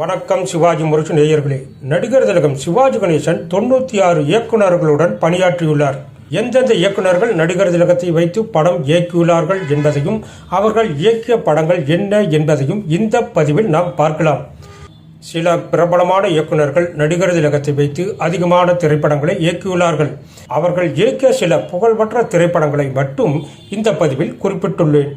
வணக்கம் சிவாஜி முரசு நேயர்களே. நடிகர் திலகம் சிவாஜி கணேசன் தொண்ணூற்றி ஆறு இயக்குநர்களுடன் பணியாற்றியுள்ளார். எந்தெந்த இயக்குநர்கள் நடிகர் திலகத்தை வைத்து படம் இயக்கியுள்ளார்கள் என்பதையும் அவர்கள் இயக்கிய படங்கள் என்ன என்பதையும் இந்த பதிவில் நாம் பார்க்கலாம். சில பிரபலமான இயக்குநர்கள் நடிகர் திலகத்தை வைத்து அதிகமான திரைப்படங்களை இயக்கியுள்ளார்கள். அவர்கள் இயக்கிய சில புகழ்பெற்ற திரைப்படங்களை மட்டும் இந்த பதிவில் குறிப்பிட்டுள்ளேன்.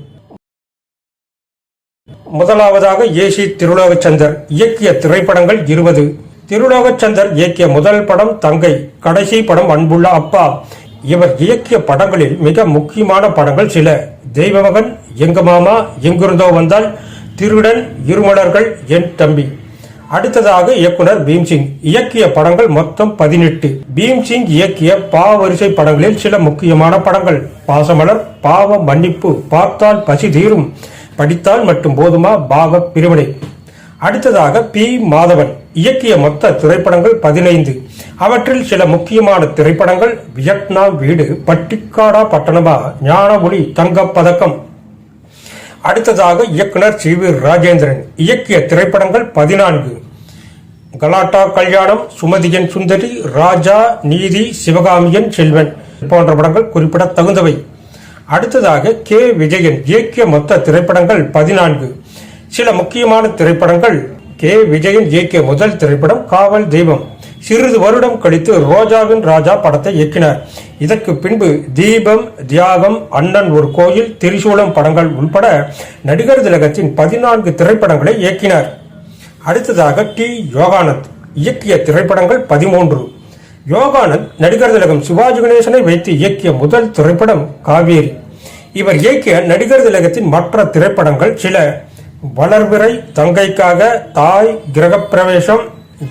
முதலாவதாக ஏசி திருலோகச்சந்தர் இயக்கிய திரைப்படங்கள் இருபது. திருலோகச்சந்தர் இயக்கிய முதல் படம் தங்கை கடைசி படம் அன்புள்ள அப்பா. இவர் இயக்கிய படங்களில் மிக முக்கியமான படங்கள் சில. தெய்வமகன் எங்க மாமா எங்கிருந்தோ வந்தால் திருடன் இருமலர்கள் என் தம்பி. அடுத்ததாக இயக்குனர் பீம்சிங். இயக்கிய படங்கள் மொத்தம் பதினெட்டு. பீம்சிங் இயக்கிய பா வரிசை படங்களில் சில முக்கியமான படங்கள். பாசமலர் பாவ மன்னிப்பு பார்த்தால் பசி தீரும். படித்தால் மட்டும் போதுமா? பாவ பிரிவினை. அடுத்ததாக பி. மாதவன். இயக்கிய மொத்த திரைப்படங்கள் பதினைந்து. அவற்றில் சில முக்கியமான திரைப்படங்கள் வியட்நாம் வீடு பட்டிக்காடா பட்டணமா? ஞான ஒளி தங்கப் பதக்கம் அடுத்ததாக இயக்குனர் சி. வி. ராஜேந்திரன். இயக்கிய திரைப்படங்கள் பதினான்கு. கலாட்டா கல்யாணம் சுமதியன் சுந்தரி ராஜா நீதி சிவகாமியன் செல்வன் போன்ற படங்கள் குறிப்பிட தகுந்தவை அடுத்ததாக கே. விஜயன் இயக்கிய மொத்த திரைப்படங்கள் பதினான்கு. சில முக்கியமான திரைப்படங்கள் கே. விஜயன் இயக்கிய முதல் திரைப்படம் காவல் தெய்வம். சிறிது வருடம் கழித்து ரோஜாவின் ராஜா படத்தை இயக்கினார். இதற்கு பின்பு தீபம் தியாகம் அண்ணன் ஒரு கோயில் திரிசூலம் படங்கள் உள்பட நடிகர் திலகத்தின் பதினான்கு திரைப்படங்களை இயக்கினார். அடுத்ததாக டி. யோகானந்த் இயக்கிய திரைப்படங்கள் பதிமூன்று. யோகானந்த் நடிகர் திலகம் சிவாஜி கணேசனை வைத்து இயக்கிய முதல் திரைப்படம் காவேரி. இவர் இயக்கிய நடிகர் திலகத்தின் மற்ற திரைப்படங்கள் சில வளர்பிறை தங்கைக்காக தாய் கிரகப்பிரவேசம்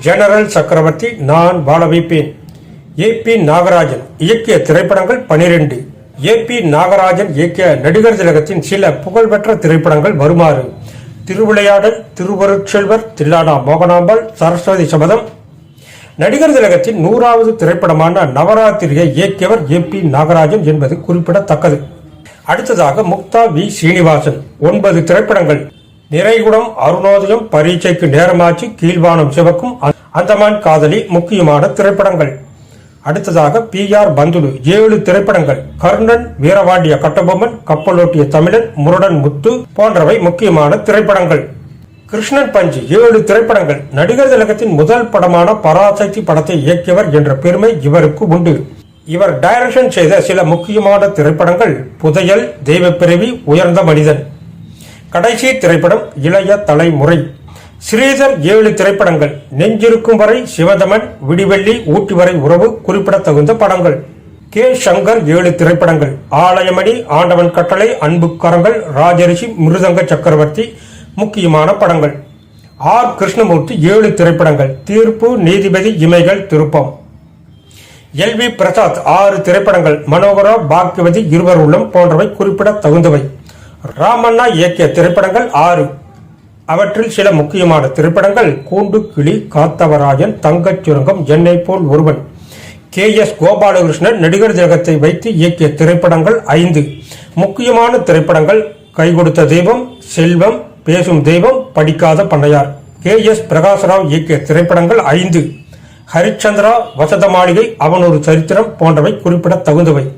ஜெனரல் சக்கரவர்த்தி நான் வாழ வைப்பேன் ஏ பி நாகராஜன் இயக்கிய திரைப்படங்கள் பனிரெண்டு. ஏ பி நாகராஜன் இயக்கிய நடிகர் திலகத்தின் சில புகழ்பெற்ற திரைப்படங்கள் வருமாறு. திருவிளையாடல் திருவருட்செல்வர் தில்லானா மோகனாம்பாள் சரஸ்வதி சபதம் நடிகர் திலகத்தின் நூறாவது திரைப்படமான நவராத்திரியை இயக்கியவர் ஏ பி நாகராஜன் என்பது குறிப்பிடத்தக்கது. அடுத்ததாக முக்தா வி. சீனிவாசன் ஒன்பது திரைப்படங்கள். நிறைகுடம் அருணோதயம் பரீட்சைக்கு நேரமாச்சு கீழ்வானம் சிவக்கும் அந்தமான் காதலி முக்கியமான திரைப்படங்கள். அடுத்ததாக பி. ஆர். பந்துலு ஏழு திரைப்படங்கள். கர்ணன் வீரவாண்டிய கட்டபொம்மன் கப்பலோட்டிய தமிழன் முருடன் முத்து போன்றவை முக்கியமான திரைப்படங்கள். கிருஷ்ணன் பஞ்சு ஏழு திரைப்படங்கள். நடிகர் திலகத்தின் முதல் படமான பராசக்தி படத்தை இயக்கியவர் என்ற பெருமை இவருக்கு உண்டு. இவர் டைரக்ஷன் செய்த சில முக்கியமான திரைப்படங்கள் புதையல் தெய்வப்பிறவி உயர்ந்த மனிதன். கடைசி திரைப்படம் இளைய தலைமுறை. ஸ்ரீதர் ஏழு திரைப்படங்கள் நெஞ்சிருக்கும் வரை சிவதமன் விடிவெள்ளி ஊட்டி வரை உறவு குறிப்பிடத்தகுந்த படங்கள். கே. சங்கர் ஏழு திரைப்படங்கள் ஆலயமணி ஆண்டவன் கட்டளை அன்புக்கரங்கள் ராஜரிஷி மிருதங்க சக்கரவர்த்தி முக்கியமான படங்கள். ஆர். கிருஷ்ணமூர்த்தி ஏழு திரைப்படங்கள். தீர்ப்பு நீதிபதி இமைகள் திருப்பம். எல். வி. பிரசாத் ஆறு திரைப்படங்கள். மனோகரா பாக்யவதி இருவர் உள்ளம் போன்றவை குறிப்பிட தகுந்தவை ராமண்ணா இயக்கிய திரைப்படங்கள் ஆறு. அவற்றில் சில முக்கியமான திரைப்படங்கள். கூண்டு கிளி காத்தவராயன் தங்கச் சுரங்கம் என்னை போல் ஒருவன். கே. எஸ். கோபாலகிருஷ்ணன் நடிகர் திலகத்தை வைத்து இயக்கிய திரைப்படங்கள் ஐந்து. முக்கியமான திரைப்படங்கள். கை கொடுத்த தெய்வம் செல்வம் பேசும் தெய்வம் படிக்காத பண்ணையார் கே. எஸ். பிரகாசராவ் இயக்கிய திரைப்படங்கள் ஐந்து. ஹரிச்சந்திரா வசத மாளிகை அவன் ஒரு சரித்திரம் போன்றவை குறிப்பிட தகுந்தவை.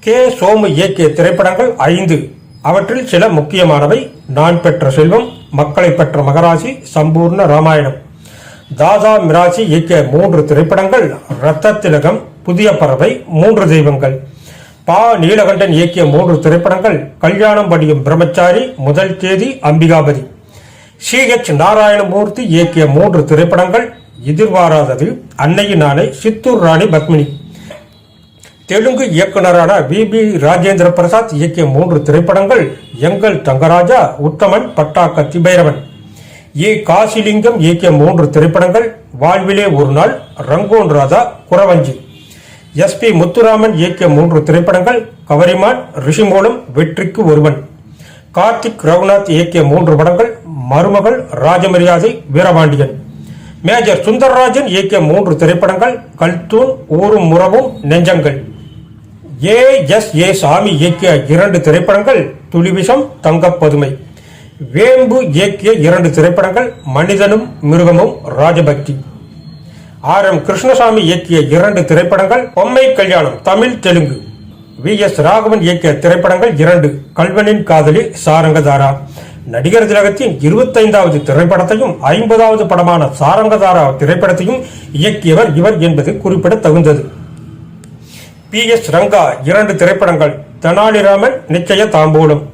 கே. சோமு இயக்கிய திரைப்படங்கள் ஐந்து. அவற்றில் சில முக்கியமானவை. நான் பெற்ற செல்வம் மக்களை பெற்ற மகராசி சம்பூர்ண ராமாயணம். தாதா மிராசி இயக்கிய மூன்று திரைப்படங்கள் ரத்த திலகம் புதிய பறவை மூன்று தெய்வங்கள். பா. நீலகண்டன் இயக்கிய மூன்று திரைப்படங்கள் கல்யாணம் படியும் பிரம்மச்சாரி முதல் தேதி அம்பிகாபதி. சி. எச். நாராயணமூர்த்தி இயக்கிய மூன்று திரைப்படங்கள் எதிர்பாராதது. அன்னையின் ஆணை சித்தூர் ராணி பத்மினி. தெலுங்கு இயக்குனரான வி. பி. ராஜேந்திர பிரசாத் இயக்கிய மூன்று திரைப்படங்கள் எங்கள் தங்கராஜா உத்தமன் பட்டாக்க திபைரவன் ஏ காசிலிங்கம் இயக்கிய மூன்று திரைப்படங்கள் வாழ்விலே ஒரு நாள் ரங்கோன் ராதா குறவஞ்சி. எஸ் பி முத்துராமன் இயக்கிய மூன்று திரைப்படங்கள் கவரிமான் ரிஷிமூலம் வெற்றிக்கு ஒருவன். கார்த்திக் ரகுநாத் இயக்கிய மூன்று படங்கள் மருமகள் ராஜமரியாதை வீரபாண்டியன். மேஜர் சுந்தரராஜன் இயக்கிய மூன்று திரைப்படங்கள் கல்தூன் ஊரும் முறவும் நெஞ்சங்கள். ஏ எஸ் ஏ சாமி இயக்கிய இரண்டு திரைப்படங்கள் துளிவிஷம் தங்கப்பதுமை. வேம்பு இயக்கிய இரண்டு திரைப்படங்கள் மனிதனும் மிருகமும் ராஜபக்தி. ஆர் எம் கிருஷ்ணசாமி இயக்கிய இரண்டு திரைப்படங்கள் பொம்மை கல்யாணம் தமிழ் தெலுங்கு. வி எஸ் ராகவன் இயக்கிய திரைப்படங்கள் இரண்டு கல்வனின் காதலி சாரங்கதாரா. நடிகர் திலகத்தின் இருபத்தைந்தாவது திரைப்படத்தையும் ஐம்பதாவது படமான சாரங்கதாரா திரைப்படத்தையும் இயக்கியவர் இவர் என்பது குறிப்பிடத்தகுந்தது. பி எஸ் ரங்கா இரண்டு திரைப்படங்கள் தெனாலிராமன் நிச்சய தாம்பூலம்.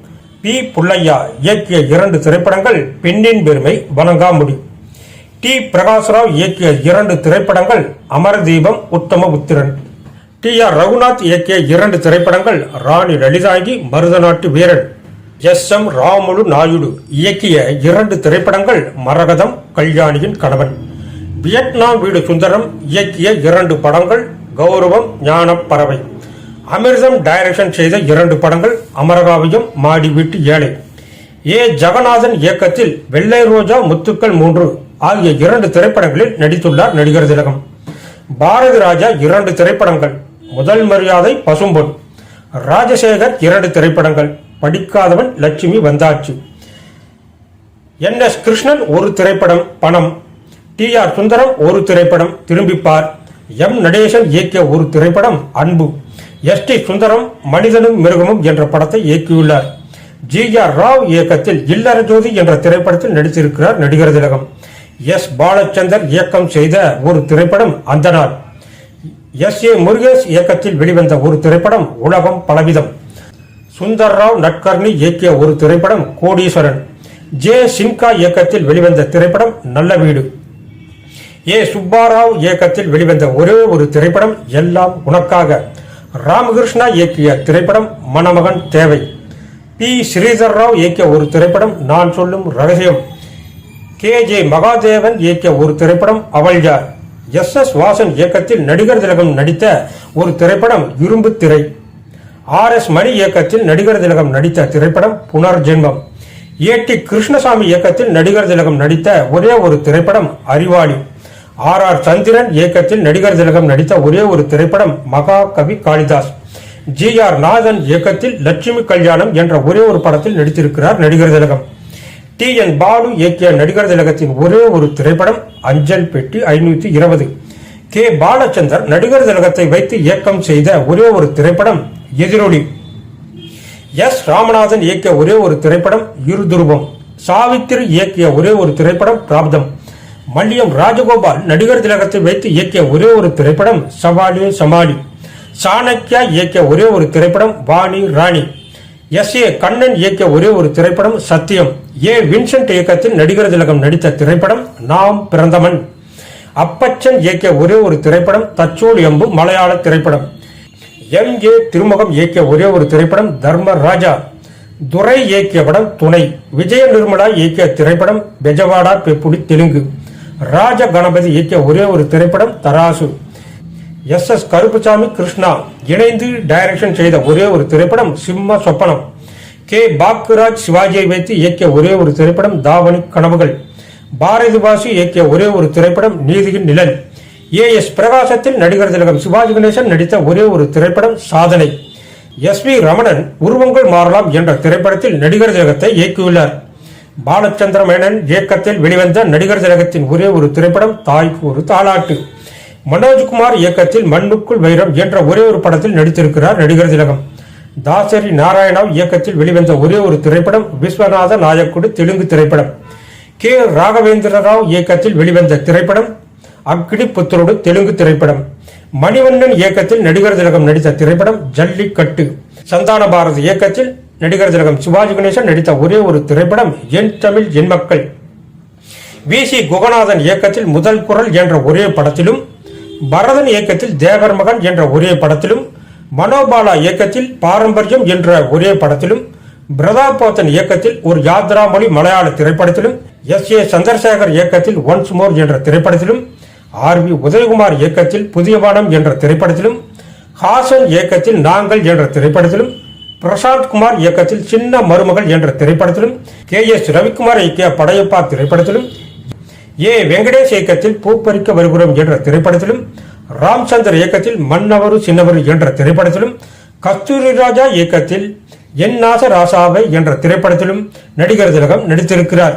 பி புள்ளையா இயக்கிய இரண்டு திரைப்படங்கள் பெண்ணின் பெருமை வணங்காமுடி. டி. பிரகாஷ்ராவ் இயக்கிய இரண்டு திரைப்படங்கள் அமரதீபம் உத்தம புத்திரன். டி. ஆர். ரகுநாத் இயக்கிய இரண்டு திரைப்படங்கள் ராணி லலிதாங்கி மருதநாட்டு வீரன். எஸ். எம். ராமுலு நாயுடு இயக்கிய இரண்டு திரைப்படங்கள் மரகதம் கல்யாணியின் கணவன். வியட்நாம் வீடு சுந்தரம் இயக்கிய இரண்டு படங்கள் கௌரவம் ஞானப்பறவை அமிர்தம் டைரக்ஷன் செய்த இரண்டு படங்கள் அமரகாவியம் மாடி வீட்டு ஏழை. ஏ. ஜெகநாதன் இயக்கத்தில் வெள்ளை ரோஜா முத்துக்கள் மூன்று ஆகிய இரண்டு திரைப்படங்களில் நடித்துள்ளார் நடிகர் திலகம். பாரதி ராஜா இரண்டு திரைப்படங்கள் முதல் மரியாதை பசும்பொன். ராஜசேகர் இரண்டு திரைப்படங்கள் படிக்காதவன் லட்சுமி வந்தாச்சு. என் எஸ் கிருஷ்ணன் ஒரு திரைப்படம் பணம். டி ஆர் சுந்தரம் ஒரு திரைப்படம் திரும்பிப்பார். எம் நடேசன் இயக்கிய ஒரு திரைப்படம் அன்பு. எஸ் டி சுந்தரம் மனிதனும் மிருகமும் என்ற படத்தை இயக்கியுள்ளார். ஜி ஆர் ராவ் இயக்கத்தில் இல்லற ஜோதி என்ற திரைப்படத்தில் நடித்திருக்கிறார் நடிகர் திலகம். எஸ் பாலச்சந்தர் இயக்கம் செய்த ஒரு திரைப்படம் அந்த நாள். எஸ் ஏ முருகேஷ் இயக்கத்தில் வெளிவந்த ஒரு திரைப்படம் உலகம் பலவிதம். சுந்தர் ராவ் நட்கர்னி இயக்கிய ஒரு திரைப்படம் கோடீஸ்வரன். ஜே சின்கா இயக்கத்தில் வெளிவந்த திரைப்படம் நல்ல வீடு. ஏ சுப்பாராவ் இயக்கத்தில் வெளிவந்த ஒரே ஒரு திரைப்படம் எல்லாம் உனக்காக. ராமகிருஷ்ணா இயக்கிய திரைப்படம் மணமகன் தேவை. பி. ஸ்ரீதர் ராவ் இயக்கிய ஒரு திரைப்படம் நான் சொல்லும் ரகசியம். கே ஜே மகாதேவன் இயக்கிய ஒரு திரைப்படம் அவள் யார்? எஸ் எஸ் வாசன் இயக்கத்தில் நடிகர் திலகம் நடித்த ஒரு திரைப்படம் இரும்பு திரை. ஆர் எஸ் மணி இயக்கத்தில் நடிகர் திலகம் நடித்த திரைப்படம் புனர்ஜென்மம். ஏ டி கிருஷ்ணசாமி இயக்கத்தில் நடிகர் திலகம் நடித்த ஒரே ஒரு திரைப்படம் அறிவாளி. ஆர் ஆர் சந்திரன் இயக்கத்தில் நடிகர் திலகம் நடித்த ஒரே ஒரு திரைப்படம் மகாகவி காளிதாஸ். ஜி ஆர் நாதன் இயக்கத்தில் லட்சுமி கல்யாணம் என்ற ஒரே ஒரு படத்தில் நடித்திருக்கிறார் நடிகர் திலகம். டி என் பாலு இயக்கிய நடிகர் திலகத்தின் ஒரே ஒரு திரைப்படம் அஞ்சல் பெட்டி ஐநூத்தி இருபது. கே. பாலச்சந்தர் நடிகர் திலகத்தை வைத்து இயக்கம் செய்த ஒரே ஒரு திரைப்படம் எதிரொலி. எஸ். ராமநாதன் இயக்கிய ஒரே ஒரு திரைப்படம் இருதுருவம். சாவித்திரி இயக்கிய ஒரே ஒரு திரைப்படம் பிராப்தம். மல்லியம் ராஜகோபால் நடிகர் திலகத்தை வைத்து இயக்கிய ஒரே ஒரு திரைப்படம் சவாலி சமாளி. சாணக்கியா இயக்கிய ஒரே ஒரு திரைப்படம் வாணி ராணி. எஸ் ஏ கண்ணன் இயக்கிய ஒரே ஒரு திரைப்படம் சத்தியம். ஏ. வின்சென்ட் இயக்கத்தில் நடிகர் திலகம் நடித்த திரைப்படம் நாம் பிறந்தமன் அப்பச்சன் இயக்கிய ஒரே ஒரு திரைப்படம் தச்சோல் எம்பு மலையாள திரைப்படம். எம். ஏ. திருமுகம் இயக்கிய ஒரே ஒரு திரைப்படம் தர்ம ராஜா துரை இயக்கிய படம் துணை. விஜய நிர்மலா இயக்கிய திரைப்படம் பெஜவாடா பெப்புடி தெலுங்கு. ராஜ கணபதி இயக்கிய ஒரே ஒரு திரைப்படம் தராசு. எஸ் எஸ் கருப்புசாமி கிருஷ்ணா இணைந்து டைரக்ஷன் செய்த ஒரே ஒரு திரைப்படம் சிம்ம சொப்பனம். கே. பாக்குராஜ் சிவாஜியை வைத்து இயக்கிய ஒரே ஒரு திரைப்படம் தாவணி கனவுகள். பாரதிவாசி இயக்கிய ஒரே ஒரு திரைப்படம் நீதியின் நிழல். ஏ. எஸ். பிரகாசத்தில் நடிகர் திலகம் சிவாஜி கணேசன் நடித்த ஒரே ஒரு திரைப்படம் சாதனை. எஸ். வி. ரமணன் உருவங்கள் மாறலாம் என்ற திரைப்படத்தில் நடிகர் திலகத்தை இயக்கியுள்ளார். பாலச்சந்திர மேனன் இயக்கத்தில் வெளிவந்த நடிகர் திலகத்தின் ஒரே ஒரு திரைப்படம் தாய்க்கு ஒரு தாலாட்டு மனோஜ்குமார் இயக்கத்தில் மண்ணுக்குள் வைரம் என்ற ஒரே ஒரு படத்தில் நடித்திருக்கிறார் நடிகர் திலகம். தாசரி நாராயணாவ் இயக்கத்தில் வெளிவந்த ஒரே ஒரு திரைப்படம் விஸ்வநாத நாயக்குடு தெலுங்கு திரைப்படம். கே ராகவேந்திர ராவ் இயக்கத்தில் வெளிவந்த திரைப்படம் அக்னி புத்தரோடு தெலுங்கு திரைப்படம். மணிவண்ணன் இயக்கத்தில் நடிகர் திலகம் நடித்த திரைப்படம் ஜல்லிக்கட்டு. சந்தான பாரதி இயக்கத்தில் நடிகர் திலகம் சிவாஜி கணேசன் நடித்த ஒரே ஒரு திரைப்படம் என் தமிழ் என் மக்கள். வி சி குகநாதன் இயக்கத்தில் முதல் குரல் என்ற ஒரே படத்திலும் பரதன் இயக்கத்தில் தேவர் மகன் என்ற ஒரே படத்திலும் மனோபாலா இயக்கத்தில் பாரம்பரியம் என்ற ஒரே படத்திலும் பிரதாப் போத்தன் இயக்கத்தில் ஒரு யாத்ராமொழி மலையாள திரைப்படத்திலும் எஸ். ஏ. சந்திரசேகர் இயக்கத்தில் ஒன்ஸ் மோர் என்ற திரைப்படத்திலும் ஆர். வி. உதயகுமார் இயக்கத்தில் புதிய வானம் என்ற திரைப்படத்திலும் ஹாசன் இயக்கத்தில் நாங்கள் என்ற திரைப்படத்திலும் பிரசாந்த் குமார் இயக்கத்தில் சின்ன மருமகள் என்ற திரைப்படத்திலும் கே. எஸ். ரவிக்குமார் இயக்கிய படையப்பா திரைப்படத்திலும் ஏ. வெங்கடேஷ் இயக்கத்தில் பூப்பறிக்க வருகிறோம் என்ற திரைப்படத்திலும் ராம்சந்தர் இயக்கத்தில் மன்னவரு சின்னவரு என்ற திரைப்படத்திலும் கஸ்தூரி ராஜா இயக்கத்தில் என் நாச ராசாவை என்ற திரைப்படத்திலும் நடிகர் திலகம் நடித்திருக்கிறார்.